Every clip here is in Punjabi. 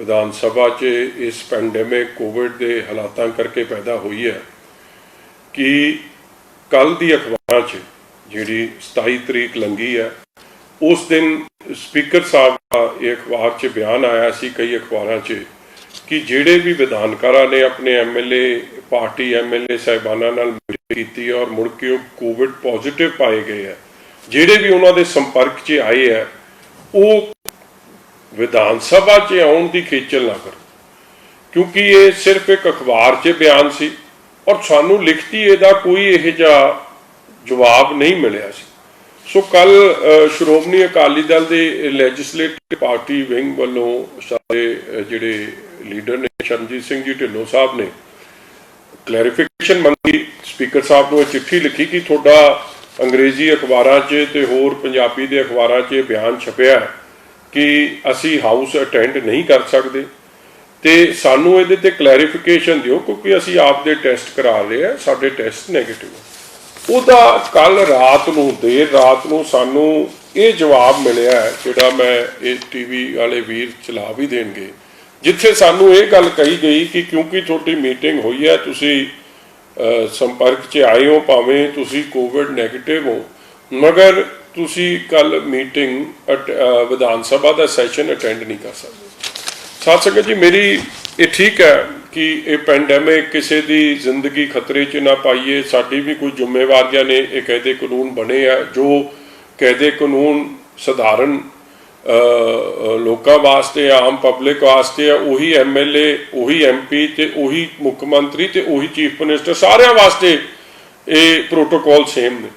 ਵਿਧਾਨ ਸਭਾ 'ਚ ਇਸ ਪੈਂਡੇਮਿਕ ਕੋਵਿਡ ਦੇ ਹਾਲਾਤਾਂ ਕਰਕੇ ਪੈਦਾ ਹੋਈ ਹੈ ਕਿ ਕੱਲ ਦੀ ਅਖਬਾਰਾਂ 'ਚ ਜਿਹੜੀ 27 ਤਰੀਕ ਲੰਗੀ ਹੈ, ਉਸ ਦਿਨ ਸਪੀਕਰ ਸਾਹਿਬ ਦਾ ਇਹ ਅਖਬਾਰ 'ਚ ਬਿਆਨ ਆਇਆ ਸੀ ਕਈ ਅਖਬਾਰਾਂ 'ਚ ਕਿ ਜਿਹੜੇ ਵੀ ਵਿਧਾਨਕਾਰਾਂ ਨੇ ਆਪਣੇ ਐਮਐਲਏ ਪਾਰਟੀ ਐਮਐਲਏ ਸਾਹਿਬਾਨਾਂ ਨਾਲ ਮੀਟਿੰਗ ਕੀਤੀ ਔਰ ਮੁੜ ਕੇ ਉਹ ਕੋਵਿਡ ਪੋਜ਼ਿਟਿਵ ਪਾਏ ਗਏ ਹੈ, ਜਿਹੜੇ ਵੀ ਉਹਨਾਂ ਦੇ ਸੰਪਰਕ 'ਚ ਆਏ ਹੈ, ਉਹ ਵਿਧਾਨ ਸਭਾ 'ਚ ਆਉਣ ਦੀ ਖੇਚਲ ਨਾ ਕਰੋ। ਕਿਉਂਕਿ ਇਹ ਸਿਰਫ ਇੱਕ ਅਖਬਾਰ 'ਚ ਬਿਆਨ ਸੀ ਔਰ ਸਾਨੂੰ ਲਿਖਤੀ ਇਹਦਾ ਕੋਈ ਇਹ ਜਿਹਾ ਜਵਾਬ ਨਹੀਂ ਮਿਲਿਆ ਸੀ। ਸੋ ਕੱਲ ਸ਼੍ਰੋਮਣੀ ਅਕਾਲੀ ਦਲ ਦੇ ਲੈਜਿਸਲੇਟਿਵ ਪਾਰਟੀ ਵਿੰਗ ਵੱਲੋਂ ਸਾਡੇ ਜਿਹੜੇ ਲੀਡਰ ਨੇ ਸ਼ਰਨਜੀਤ ਸਿੰਘ ਜੀ ਢਿੱਲੋਂ ਸਾਹਿਬ ਨੇ ਕਲੈਰੀਫਿਕੇਸ਼ਨ ਮੰਗੀ। ਸਪੀਕਰ ਸਾਹਿਬ ਨੂੰ ਇਹ ਚਿੱਠੀ ਲਿਖੀ ਕਿ ਤੁਹਾਡਾ ਅੰਗਰੇਜ਼ੀ ਅਖਬਾਰਾਂ 'ਚ ਤੇ ਹੋਰ ਪੰਜਾਬੀ ਦੇ ਅਖਬਾਰਾਂ 'ਚ ਇਹ ਬਿਆਨ ਛਪਿਆ ਹੈ। ਕਿ ਅਸੀਂ ਹਾਊਸ ਅਟੈਂਡ ਨਹੀਂ ਕਰ ਸਕਦੇ। ਤੇ ਸਾਨੂੰ ਇਹਦੇ ਤੇ ਕਲੈਰੀਫਿਕੇਸ਼ਨ ਦਿਓ, ਕਿਉਂਕਿ ਅਸੀਂ ਆਪ ਦੇ ਟੈਸਟ ਕਰਾ ਲਏ ਆ, ਸਾਡੇ ਟੈਸਟ 네ਗੇਟਿਵ ਉਹਦਾ ਕੱਲ ਰਾਤ ਨੂੰ, ਦੇਰ ਰਾਤ ਨੂੰ ਸਾਨੂੰ ਇਹ ਜਵਾਬ ਮਿਲਿਆ ਜਿਹੜਾ ਮੈਂ ਇਹ ਟੀਵੀ ਵਾਲੇ ਵੀਰ ਚਲਾ ਵੀ ਦੇਣਗੇ। ਜਿੱਥੇ ਸਾਨੂੰ ਇਹ ਗੱਲ ਕਹੀ ਗਈ ਕਿ ਕਿਉਂਕਿ ਤੁਹਾਡੀ ਮੀਟਿੰਗ ਹੋਈ ਹੈ, ਤੁਸੀਂ ਸੰਪਰਕ 'ਚ ਆਏ ਹੋ, ਭਾਵੇਂ ਤੁਸੀਂ ਕੋਵਿਡ 네ਗੇਟਿਵ ਹੋ, ਮਗਰ ਤੁਸੀਂ ਕੱਲ ਮੀਟਿੰਗ ਅਟ- ਵਿਧਾਨ ਸਭਾ ਦਾ ਸੈਸ਼ਨ ਅਟੈਂਡ ਨਹੀਂ ਕਰ ਸਕਦੇ। ਸਾਥ ਸੰਗਤ ਜੀ, ਮੇਰੀ ਇਹ ਠੀਕ ਹੈ ਕਿ ਇਹ ਪੈਂਡੈਮਿਕ ਕਿਸੇ ਦੀ ਜ਼ਿੰਦਗੀ ਖਤਰੇ 'ਚ ਨਾ ਪਾਈਏ। ਸਾਡੀ ਵੀ ਕੋਈ ਜ਼ਿੰਮੇਵਾਰੀਆਂ ਨੇ, ਇਹ ਕਾਇਦੇ ਕਾਨੂੰਨ ਬਣੇ ਆ। ਜੋ ਕਾਇਦੇ ਕਾਨੂੰਨ ਸਧਾਰਨ ਲੋਕਾਂ ਵਾਸਤੇ, ਆਮ ਪਬਲਿਕ ਵਾਸਤੇ ਆ, ਉਹੀ ਐਮਐਲਏ ਉਹੀ ਐਮਪੀ ਤੇ ਉਹੀ ਮੁੱਖ ਮੰਤਰੀ ਤੇ ਉਹੀ ਚੀਫ ਮਿਨਿਸਟਰ ਸਾਰਿਆਂ ਵਾਸਤੇ ਇਹ ਪ੍ਰੋਟੋਕਾਲ ਸੇਮ ਨੇ।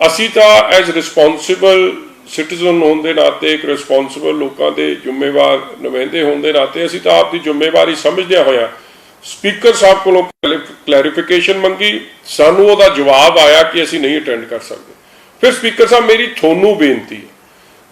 ਅਸੀਂ ਤਾਂ ਐਜ਼ ਰਿਸਪੌਂਸਿਬਲ ਸਿਟੀਜ਼ਨ ਹੋਣ ਦੇ ਨਾਤੇ, ਇੱਕ ਰਿਸਪੌਂਸਿਬਲ ਲੋਕਾਂ ਦੇ ਜ਼ਿੰਮੇਵਾਰ ਨੁਮਾਇੰਦੇ ਹੋਣ ਦੇ ਨਾਤੇ ਅਸੀਂ ਤਾਂ ਆਪ ਦੀ ਜ਼ਿੰਮੇਵਾਰੀ ਸਮਝਦਿਆਂ ਹੋਇਆ ਸਪੀਕਰ ਸਾਹਿਬ ਕੋਲੋਂ ਕਲੈਰੀਫਿਕੇਸ਼ਨ ਮੰਗੀ। ਸਾਨੂੰ ਉਹਦਾ ਜਵਾਬ ਆਇਆ ਕਿ ਅਸੀਂ ਨਹੀਂ ਅਟੈਂਡ ਕਰ ਸਕਦੇ। ਫਿਰ ਸਪੀਕਰ ਸਾਹਿਬ, ਮੇਰੀ ਤੁਹਾਨੂੰ ਬੇਨਤੀ ਹੈ।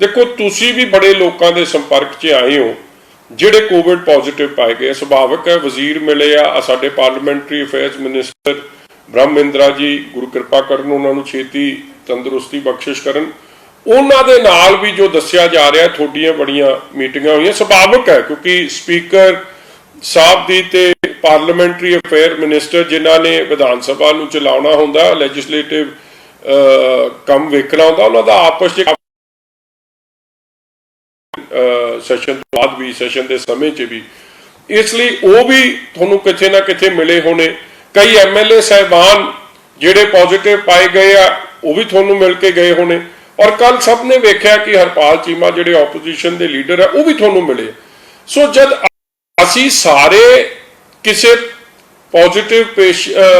ਦੇਖੋ, ਤੁਸੀਂ ਵੀ ਬੜੇ ਲੋਕਾਂ ਦੇ ਸੰਪਰਕ 'ਚ ਆਏ ਹੋ, ਜਿਹੜੇ ਕੋਵਿਡ ਪੋਜ਼ਿਟਿਵ ਪਾਏ ਗਏ ਸੁਭਾਵਕ ਹੈ, ਵਜ਼ੀਰ ਮਿਲੇ ਆ ਸਾਡੇ ਪਾਰਲੀਮੈਂਟਰੀ ਅਫੇਅਰਸ ਮਿਨਿਸਟਰ ਬ੍ਰਹਮਿੰਦਰਾ ਜੀ, ਗੁਰੂ ਕਿਰਪਾ ਕਰਨ ਉਹਨਾਂ ਨੂੰ ਛੇਤੀ ਤੰਦਰੁਸਤੀ ਬਖਸ਼ਿਸ਼ ਕਰਨ। ਉਹਨਾਂ ਦੇ ਨਾਲ ਵੀ ਜੋ ਦੱਸਿਆ ਜਾ ਰਿਹਾ, ਤੁਹਾਡੀਆਂ ਬੜੀਆਂ ਮੀਟਿੰਗਾਂ ਹੋਈਆਂ। ਸੁਭਾਵਿਕ ਹੈ, ਕਿਉਂਕਿ ਸਪੀਕਰ ਸਾਹਿਬ ਦੀ ਤੇ ਪਾਰਲੀਮੈਂਟਰੀ ਅਫੇਅਰ ਮਿਨਿਸਟਰ ਜਿਨ੍ਹਾਂ ਨੇ ਵਿਧਾਨ ਸਭਾ ਨੂੰ ਚਲਾਉਣਾ ਹੁੰਦਾ ਲੈਜਿਸਲੇਟਿਵ ਕੰਮ ਵੇਖਣਾ ਹੁੰਦਾ, ਉਹਨਾਂ ਦਾ ਆਪਸ ਵਿੱਚ ਸੈਸ਼ਨ ਤੋਂ ਬਾਅਦ ਵੀ ਸੈਸ਼ਨ ਦੇ ਸਮੇਂ 'ਚ ਵੀ। ਇਸ ਲਈ ਉਹ ਵੀ ਤੁਹਾਨੂੰ ਕਿਤੇ ਨਾ ਕਿਤੇ ਮਿਲੇ ਹੋਣੇ। ਕਈ ਐਮਐਲਏ ਸਹਿਬਾਨ ਜਿਹੜੇ ਪੋਜ਼ਿਟਿਵ ਪਾਏ ਗਏ ਆ ਉਹ ਵੀ ਤੁਹਾਨੂੰ ਮਿਲ ਕੇ ਗਏ ਹੋਣੇ। ਔਰ ਕੱਲ ਸਭ ਨੇ ਵੇਖਿਆ ਕਿ ਹਰਪਾਲ ਚੀਮਾ ਜਿਹੜੇ ਆਪੋਜੀਸ਼ਨ ਦੇ ਲੀਡਰ ਆ, ਉਹ ਵੀ ਤੁਹਾਨੂੰ ਮਿਲੇ। ਸੋ ਜਦ ਅਸੀਂ ਸਾਰੇ ਕਿਸੇ ਪੋਜ਼ਿਟਿਵ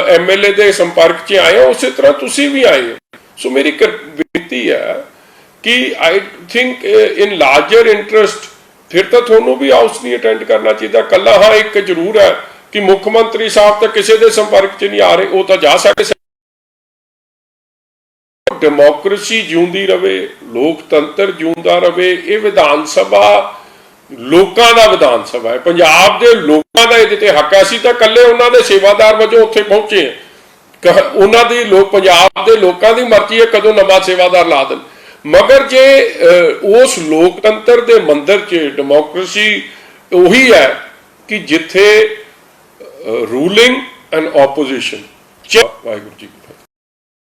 ਐਮਐਲਏ ਦੇ ਸੰਪਰਕ 'ਚ ਆਏ ਹੋ, ਉਸੇ ਤਰ੍ਹਾਂ ਤੁਸੀਂ ਵੀ ਆਏ ਸੋ ਮੇਰੀ ਬੇਨਤੀ ਹੈ ਕਿ I think in larger interest ਫਿਰ ਤਾਂ ਤੁਹਾਨੂੰ ਵੀ ਹਾਊਸ ਨਹੀਂ ਅਟੈਂਡ ਕਰਨਾ ਚਾਹੀਦਾ। ਕੱਲਾ ਹਾਂ ਇੱਕ ਜ਼ਰੂਰ ਹੈ ਕਿ ਮੁੱਖ ਮੰਤਰੀ ਸਾਹਿਬ ਤਾਂ ਕਿਸੇ ਦੇ ਸੰਪਰਕ 'ਚ ਨਹੀਂ ਆ ਰਹੇ, ਉਹ ਤਾਂ ਜਾ ਸਕਦੇ ਡੈਮੋਕ੍ਰੇਸੀ ਜਿਉਂਦੀ ਰਵੇ, ਲੋਕਤੰਤਰ ਜਿਉਂਦਾ ਰਵੇ, ਇਹ ਵਿਧਾਨ ਸਭਾ ਲੋਕਾਂ ਦਾ ਵਿਧਾਨ ਸਭਾ ਹੈ। ਪੰਜਾਬ ਦੇ ਲੋਕਾਂ ਦਾ ਇਹਦੇ ਤੇ ਹੱਕ ਹੈ। ਅਸੀਂ ਤਾਂ ਇਕੱਲੇ ਉਹਨਾਂ ਦੇ ਸੇਵਾਦਾਰ ਵਜੋਂ ਉੱਥੇ ਪਹੁੰਚੇ ਉਹਨਾਂ ਦੀ ਲੋਕ ਪੰਜਾਬ ਦੇ ਲੋਕਾਂ ਦੀ ਮਰਜ਼ੀ ਹੈ ਕਦੋਂ ਨਵਾਂ ਸੇਵਾਦਾਰ ਲਾ ਦੇਣ। ਮਗਰ ਜੇ ਉਸ ਲੋਕਤੰਤਰ ਦੇ ਮੰਦਰ 'ਚ ਡੈਮੋਕ੍ਰੇਸੀ ਉਹੀ ਹੈ ਕਿ ਜਿੱਥੇ ruling and opposition. Waheguru ji